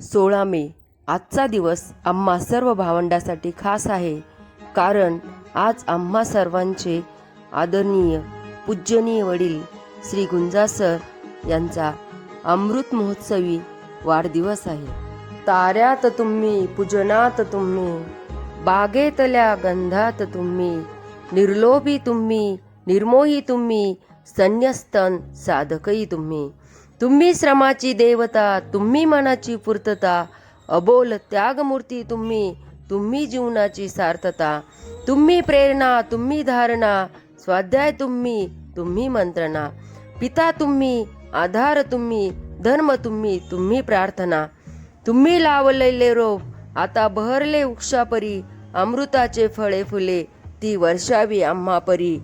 सोळा मे. आजचा दिवस आम्हा सर्व भावंडासाठी खास आहे कारण आज आम्हा सर्वांचे आदरणीय पूजनीय वडील श्री गुंजासर यांचा अमृत महोत्सवी वाढदिवस आहे. ताऱ्यात तुम्ही पूजनात तुम्ही बागेतल्या गंधात तुम्ही निर्लोभी तुम्ही निर्मोही तुम्ही संन्यस्तन साधकही तुम्ही. तुम्ही श्रमाची देवता तुम्ही मनाची पूर्तता अबोल त्यागमूर्ती तुम्ही तुम्ही जीवनाची सार्थता. तुम्ही प्रेरणा तुम्ही धारणा स्वाध्याय तुम्ही तुम्ही मंत्रणा. पिता तुम्ही आधार तुम्ही धर्म तुम्ही तुम्ही प्रार्थना. तुम्ही लावलेले रोप आता बहरले वृक्षापरी अमृताचे फळे फुले ती वर्षावी आम्हा परी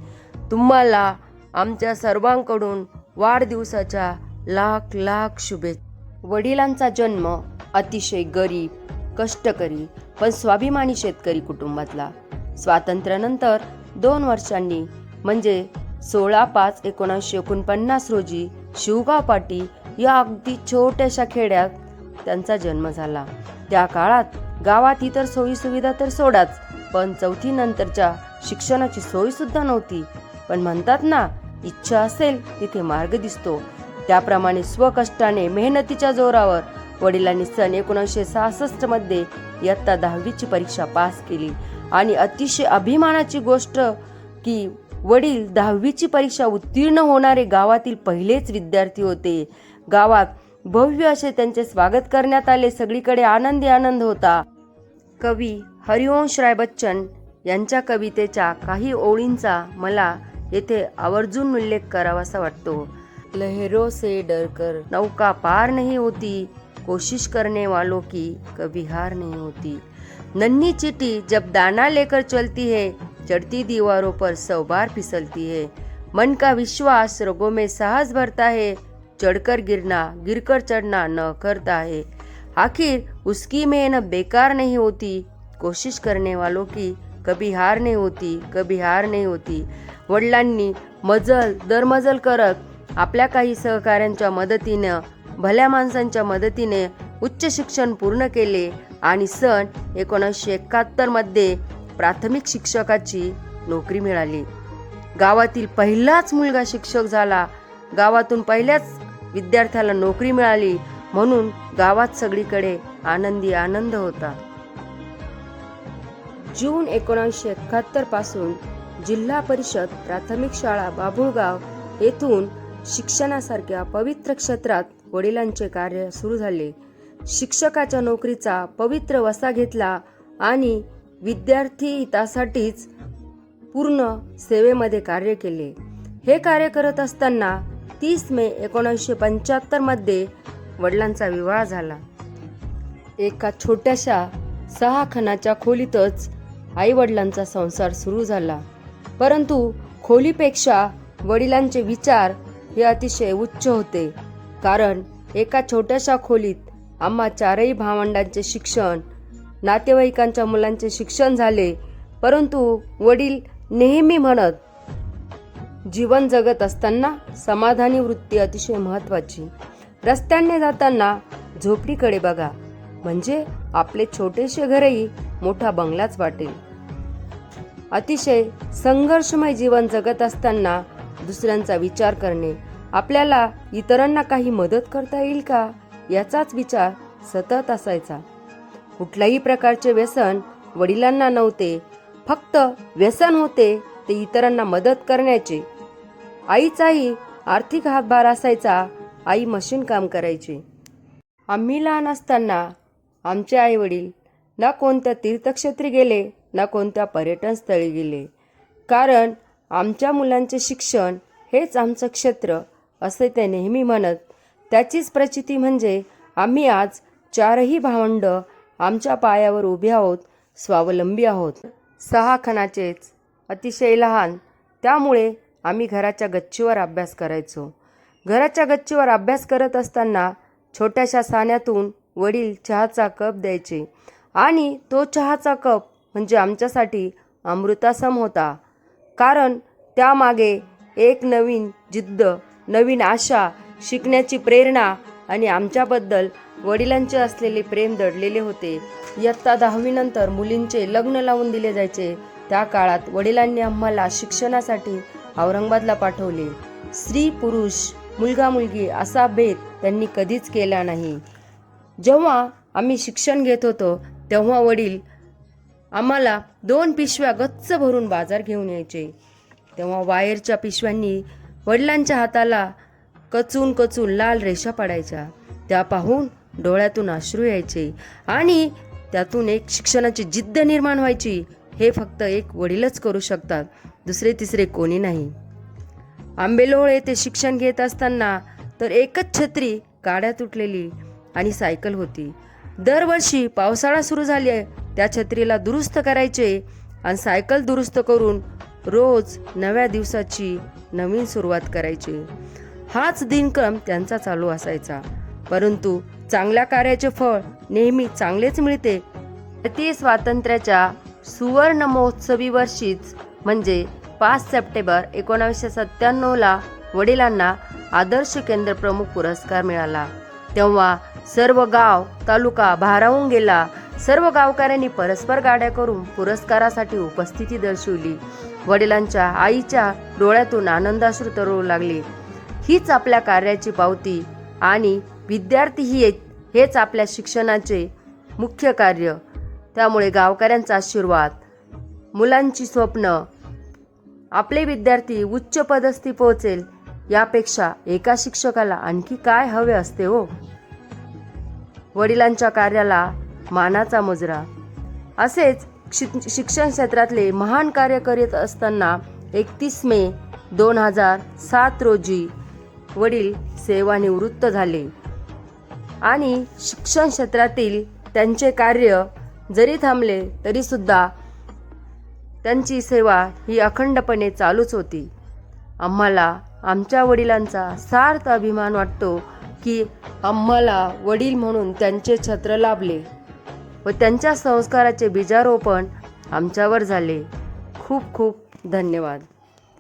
तुम्हाला आमच्या सर्वांकडून वाढदिवसाच्या लाख लाख शुभेच्छा. वडिलांचा जन्म अतिशय गरीब कष्टकरी पण स्वाभिमानी शेतकरी कुटुंबातला. स्वातंत्र्यानंतर दोन वर्षांनी म्हणजे सोळा पाच एकोणीसशे एकोणपन्नास रोजी शिवगाव पाटी या अगदी छोट्याशा खेड्यात त्यांचा जन्म झाला. त्या काळात गावात इतर सोयीसुविधा तर सोडाच पण चौथी नंतरच्या शिक्षणाची सोयीसुद्धा नव्हती. पण म्हणतात ना इच्छा असेल तिथे मार्ग दिसतो. त्याप्रमाणे स्वकष्टाने मेहनतीच्या जोरावर वडिलांनी सन एकोणीसशे सहासष्टमध्ये इयत्ता दहावीची परीक्षा पास केली. आणि अतिशय अभिमानाची गोष्ट की वडील दहावीची परीक्षा उत्तीर्ण होणारे गावातील पहिलेच विद्यार्थी होते. गावात भव्य असे त्यांचे स्वागत करण्यात आले. सगळीकडे आनंदी आनंद होता. कवी हरिवंश राय बच्चन यांच्या कवितेच्या काही ओळींचा मला येथे आवर्जून उल्लेख करावासा वाटतो. लहरों से डरकर नौका पार नहीं होती। कोशिश करने वालों की कभी हार नहीं होती। नन्ही चिट्ठी जब दाना लेकर चलती है, चढ़ती दीवारों पर सौ बार फिसलती है। मन का विश्वास रोगों में साहस भरता है, चढ़कर गिरना, गिरकर चढ़ना न करता है। आखिर उसकी मेहनत बेकार नहीं होती। कोशिश करने वालों की कभी हार नहीं होती, कभी हार नहीं होती। वडिलांनी मजल दरमजल करत आपल्या काही सहकाऱ्यांच्या मदतीनं भल्या माणसांच्या मदतीने उच्च शिक्षण पूर्ण केले आणि सन एकोणीसशे एकाहत्तरमध्ये प्राथमिक शिक्षकाची नोकरी मिळाली. गावातील पहिलाच मुलगा शिक्षक झाला. गावातून पहिल्याच विद्यार्थ्याला नोकरी मिळाली म्हणून गावात सगळीकडे आनंदी आनंद होता. जून एकोणीसशे एकाहत्तरपासून जिल्हा परिषद प्राथमिक शाळा बाभुळगाव येथून शिक्षणासारख्या पवित्र क्षेत्रात वडिलांचे कार्य सुरू झाले. शिक्षकाच्या नोकरीचा पवित्र वसा घेतला आणि विद्यार्थी हितासाठीच पूर्ण सेवेमध्ये कार्य केले. हे कार्य करत असताना तीस मे एकोणीसशे पंच्याहत्तरमध्ये वडिलांचा विवाह झाला. एका छोट्याशा सहा खणाच्या खोलीतच आई वडिलांचा संसार सुरू झाला. परंतु खोलीपेक्षा वडिलांचे विचार हे अतिशय उच्च होते. कारण एका छोट्याशा खोलीत आम्हा चारही भावंडांचे शिक्षण नातेवाईकांच्या मुलांचे शिक्षण झाले परंतु वडील नेहमी म्हणत जीवन जगत असताना समाधानी वृत्ती अतिशय महत्वाची रस्त्याने जाताना झोपडीकडे बघा. म्हणजे आपले छोटेसे घरही मोठा बंगलाच वाटेल. अतिशय संघर्षमय जीवन जगत असताना दुसऱ्यांचा विचार करणे. आपल्याला इतरांना काही मदत करता येईल का? याचाच विचार सतत असायचा. कुठल्याही प्रकारचे व्यसन वडिलांना नव्हते. फक्त व्यसन होते ते इतरांना मदत करण्याचे. आईचाही आर्थिक हातभार असायचा. आई मशीन काम करायची. आम्ही लहान असताना आमचे आई वडील ना कोणत्या तीर्थक्षेत्री गेले ना कोणत्या पर्यटन स्थळी गेले. कारण आमच्या मुलांचे शिक्षण हेच आमचं क्षेत्र असे ते नेहमी म्हणत. त्याचीच प्रचिती म्हणजे आम्ही आज चारही भावंड आमच्या पायावर उभे आहोत स्वावलंबी आहोत. सहा खणाचेच अतिशय लहान. त्यामुळे आम्ही घराच्या गच्चीवर अभ्यास करायचो. घराच्या गच्चीवर अभ्यास करत असताना छोट्याशा साण्यातून वडील चहाचा कप द्यायचे. आणि तो चहाचा कप म्हणजे आमच्यासाठी अमृतासम होता. कारण त्यामागे एक नवीन जिद्द नवीन आशा शिकण्याची प्रेरणा आणि आमच्याबद्दल वडिलांचे असलेले प्रेम दडलेले होते. इयत्ता दहावीनंतर मुलींचे लग्न लावून दिले जायचे. त्या काळात वडिलांनी आम्हाला शिक्षणासाठी औरंगाबादला पाठवले. स्त्री पुरुष मुलगा मुलगी असा भेद त्यांनी कधीच केला नाही. जेव्हा आम्ही शिक्षण घेत होतो तेव्हा वडील आम्हाला दोन पिशव्या गच्च भरून बाजार घेऊन यायचे. तेव्हा वायरच्या पिशव्यांनी वडिलांच्या हाताला कचून कचून लाल रेषा पडायच्या. त्या पाहून डोळ्यातून अश्रू यायचे आणि त्यातून एक शिक्षणाची जिद्द निर्माण व्हायची. हे फक्त एक वडीलच करू शकतात दुसरे तिसरे कोणी नाही. आंबेलोळ येथे शिक्षण घेत असताना तर एकच छत्री गाड्या तुटलेली आणि सायकल होती. दरवर्षी पावसाळा सुरू झाली त्या छत्रीला दुरुस्त करायचे आणि सायकल दुरुस्त करून रोज नव्या दिवसाची नवीन सुरुवात करायची. हाच दिनक्रम त्यांचा चालू असायचा. परंतु चांगल्या कार्याचे फळ नेहमी चांगलेच मिळते. भारतीय स्वातंत्र्याच्या सुवर्ण महोत्सवी वर्षीच म्हणजे पाच सप्टेंबर एकोणावीसशे सत्त्याण्णवला वडिलांना आदर्श केंद्र प्रमुख पुरस्कार मिळाला. तेव्हा सर्व गाव तालुका भारावून गेला. सर्व गावकऱ्यांनी परस्पर गाड्या करून पुरस्कारासाठी उपस्थिती दर्शवली. वडिलांच्या आईच्या डोळ्यातून आनंदाश्रू तरळू लागले. हीच आपल्या कार्याची पावती आणि विद्यार्थी ही हेच आपल्या शिक्षणाचे मुख्य कार्य. त्यामुळे गावकऱ्यांचा आशीर्वाद मुलांची स्वप्न आपले विद्यार्थी उच्च पदस्थी पोहोचेल यापेक्षा एका शिक्षकाला आणखी काय हवे असते हो? वडिलांच्या कार्याला मानाचा मुजरा. असेच शिक शिक्षण क्षेत्रातले महान कार्य करीत असताना एकतीस मे दोन हजार सात रोजी वडील सेवानिवृत्त झाले. आणि शिक्षण क्षेत्रातील त्यांचे कार्य जरी थांबले तरीसुद्धा त्यांची सेवा ही अखंडपणे चालूच होती. आम्हाला आमच्या वडिलांचा सार्थ अभिमान वाटतो की आम्हाला वडील म्हणून त्यांचे छत्र लाभले. व त्यांच्या संस्काराचे बीजारोपण आमच्यावर झाले. खूप खूप धन्यवाद.